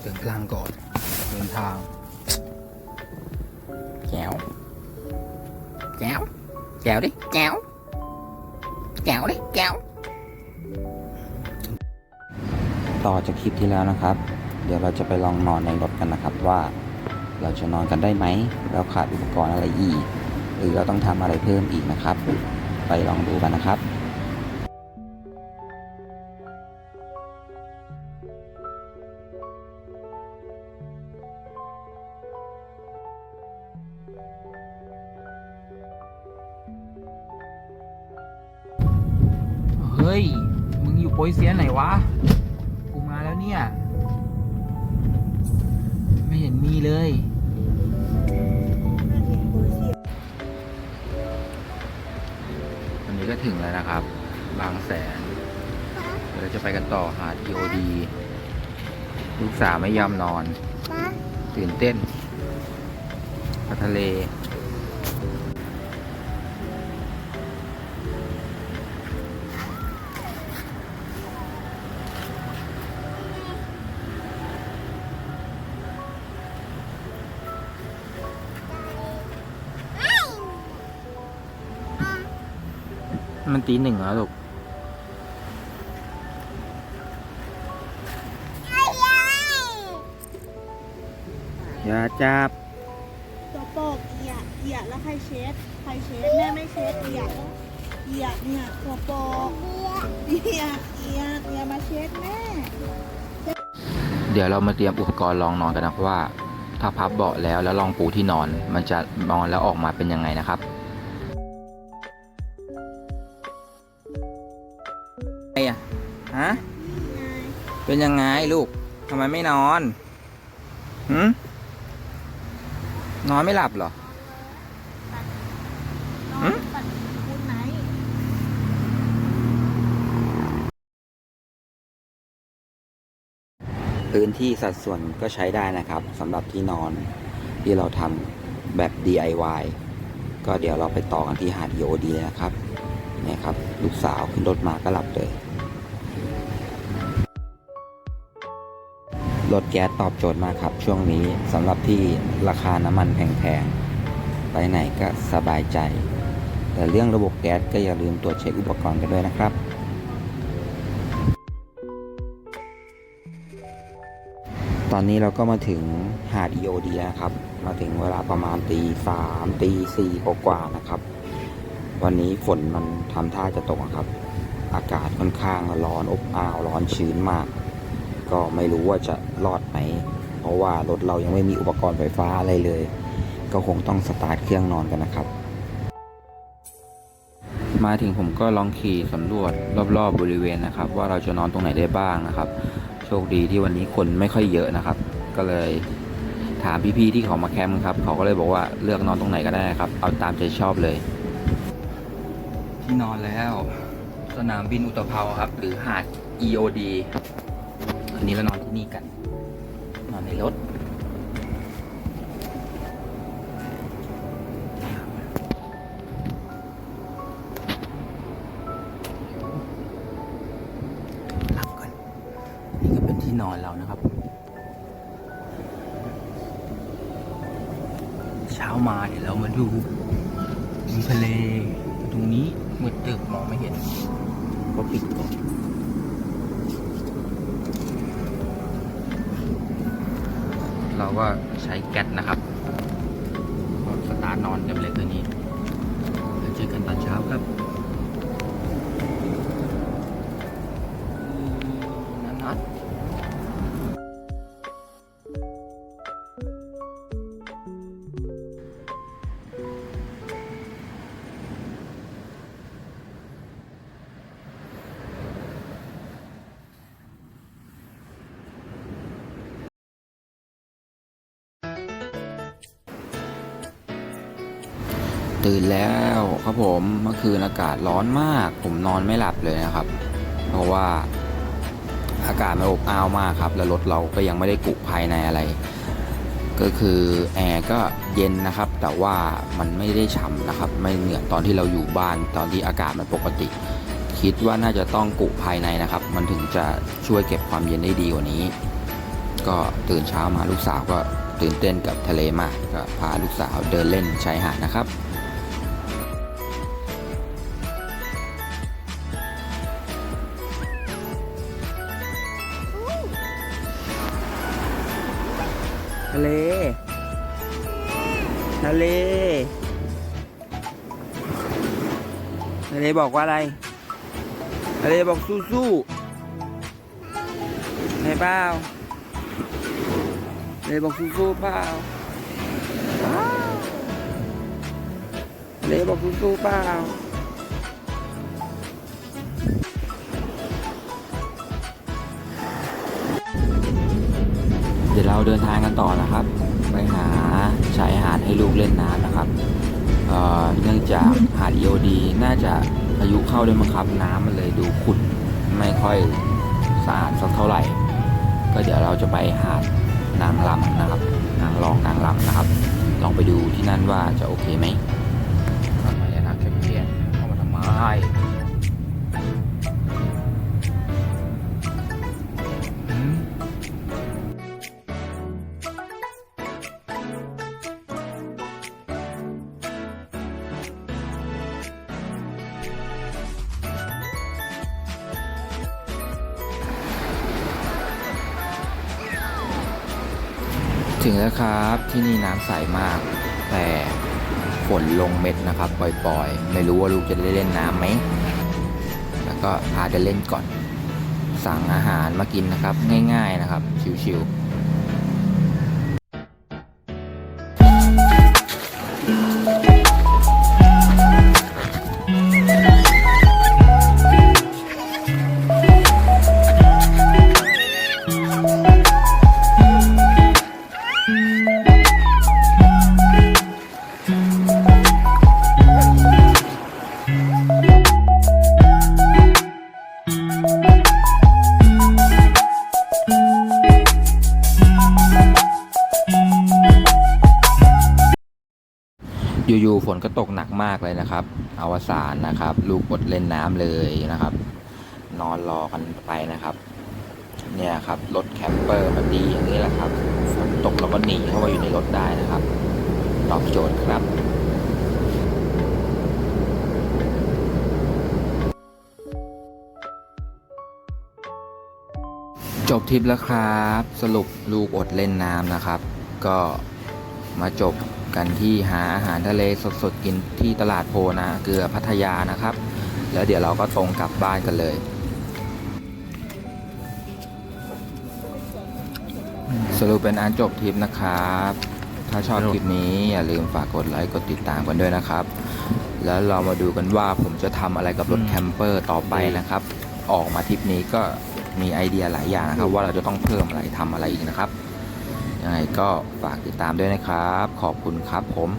เติมพลังก่อนเดินทางแจ๋วแจ๋วแจ๋วดิแจ๋วแจ๋วดิแจ๋วต่อจากคลิปที่แล้วนะครับ เดี๋ยวเราจะไปลองนอนในรถกันนะครับว่าเราจะนอนกันได้ไหมแล้วขาดอุปกรณ์อะไรอีก หรือเราต้องทำอะไรเพิ่มอีกนะครับ ไปลองดูกันนะครับ ฮ้ย มึงอยู่โปยเซียนไหนวะ กูมาแล้วเนี่ย ไม่เห็นมีเลย วันนี้ก็ถึงแล้วนะครับ บางแสน เดี๋ยวเราจะไปกันต่อหาด EOD ลูกสาวไม่ยอมนอน ตื่นเต้นไปทะเล มันตีหนึ่งแล้วลูกอย่าจับตัวโปกเหยียดเหยียดแล้วใครเช็ด ใครเช็ดแม่ไม่เช็ดเหยียดเหยียดเนี่ยตัวโปกเหยียดเหยียดเหยียดมาเช็ดแม่ เดี๋ยวเรามาเตรียมอุปกรณ์ลองนอนกันนะว่า ถ้าพับเบาะแล้วแล้วลองปูที่นอน มันจะนอนแล้วออกมาเป็นยังไงนะครับ ฮะ เป็นยังไงลูก ทำไมไม่นอนหืมนอนไม่หลับเหรอพื้นที่สัดส่วนก็ใช้ได้นะครับสำหรับที่นอนที่เราทำแบบ DIY ก็เดี๋ยวเราไปต่อกันที่หาด EOD นะครับนี่ครับ ลูกสาวขึ้นรถมาก็หลับเลย รถแก๊สตอบโจทย์มากครับ ช่วงนี้สำหรับที่ราคาน้ำมันแพงๆ ไปไหนก็สบายใจ แต่เรื่องระบบแก๊สก็อย่าลืมตรวจเช็คอุปกรณ์กันด้วยนะครับ ตอนนี้เราก็มาถึงหาด EOD นะครับ มาถึงเวลาประมาณตีสามตีสี่กว่าๆนะครับ วันนี้ฝนมันทำท่าจะตกครับ อากาศค่อนข้างร้อนอบอ้าวร้อนชื้นมาก ก็ไม่รู้ว่าจะรอดไหม เพราะว่ารถเรายังไม่มีอุปกรณ์ไฟฟ้าอะไรเลย ก็คงต้องสตาร์ทเครื่องนอนกันนะครับ มาถึงผมก็ลองขี่สำรวจรอบๆบริเวณนะครับ ว่าเราจะนอนตรงไหนได้บ้างนะครับ โชคดีที่วันนี้คนไม่ค่อยเยอะนะครับ ก็เลยถามพี่ๆที่เขามาแคมป์ครับ เขาก็เลยบอกว่าเลือกนอนตรงไหนก็ได้ครับ เอาตามใจชอบเลย ที่นอนแล้ว สนามบินอุตภเปาครับ หรือหาด EOD อันนี้เรานอนที่นี่กัน นอนในรถหลับก่อนนี่ก็เป็นที่นอนเรานะครับ เช้ามาเดี๋ยวเรามาดูทะเลตรงนี้มืดตึกมองไม่เห็นก็ปิดก่อน เราก็ใช้แก๊สนะครับสตาร์ทนอนกันเลยตัวนี้เดี๋ยวเจอกันตอนเช้าครับ ตื่นแล้วครับผมเมื่อคืนอากาศร้อนมาก ผมนอนไม่หลับเลยนะครับ เพราะว่าอากาศมันอบอ้าวมากครับ แล้วรถเราก็ยังไม่ได้กุภายในอะไร ก็คือแอร์ก็เย็นนะครับ แต่ว่ามันไม่ได้ฉ่ำนะครับ ไม่เหมือนตอนที่เราอยู่บ้านตอนที่อากาศมันปกติ คิดว่าน่าจะต้องกุภายในนะครับ มันถึงจะช่วยเก็บความเย็นได้ดีกว่านี้ ก็ตื่นเช้ามาลูกสาวก็ตื่นเต้นกับทะเลมากก็พาลูกสาวเดินเล่นชายหาดนะครับ ทะเลทะเลบอกว่าอะไรทะเลบอกสู้ๆให้เปล่าทะเลบอกสู้ๆเปล่าทะเลบอกสู้ๆเปล่า เราเดินทางกันต่อนะครับ ไปหาชายหาดให้ลูกเล่นน้ำนะครับเเนื่องจากหาด EOD น่าจะพายุเข้าด้วยมั้งครับน้ำมันเลยดูขุ่นไม่ค่อยสะอาดสักเท่าไหร่ ก็เดี๋ยวเราจะไปหาดนางลำนะครับ นางรองนางลำนะครับ ลองไปดูที่นั่นว่าจะโอเคไหมทำไมอะนักเพียนเข้ามาทำไม ถึงแล้วครับที่นี่น้ำใสมาก แต่ฝนลงเม็ดนะครับปล่อยๆ ไม่รู้ว่าลูกจะได้เล่นน้ำไหม แล้วก็พาเดินเล่นก่อน สั่งอาหารมากินนะครับ ง่ายๆนะครับ ชิวๆ อยู่ๆฝนก็ตกหนักมากเลยนะครับ อวสานนะครับ ลูกอดเล่นน้ำเลยนะครับ นอนรอกันไปนะครับ เนี่ยครับรถแคมเปอร์มันดีอย่างนี้แหละครับ ฝนตกเราก็หนีเข้ามาอยู่ในรถได้นะครับ ตอบโจทย์ครับ จบทริปแล้วครับ สรุปลูกอดเล่นน้ำนะครับ ก็มาจบกันที่หาอาหารทะเลสดๆกินที่ตลาดโพนาเกลือพัทยานะครับ แล้วเดี๋ยวเราก็ตรงกลับบ้านกันเลยสรุปเป็นอันจบทริปนะครับ ถ้าชอบคลิปนี้อย่าลืมฝากกดไลค์กดติดตามกันด้วยนะครับ แล้วเรามาดูกันว่าผมจะทำอะไรกับรถแคมเปอร์ต่อไปนะครับ ออกมาทริปนี้ก็ มีไอเดียหลายอย่างนะครับ ว่าเราจะต้องเพิ่มอะไรทำอะไรอีกนะครับยังไงก็ฝากติดตามด้วยนะครับ ขอบคุณครับผม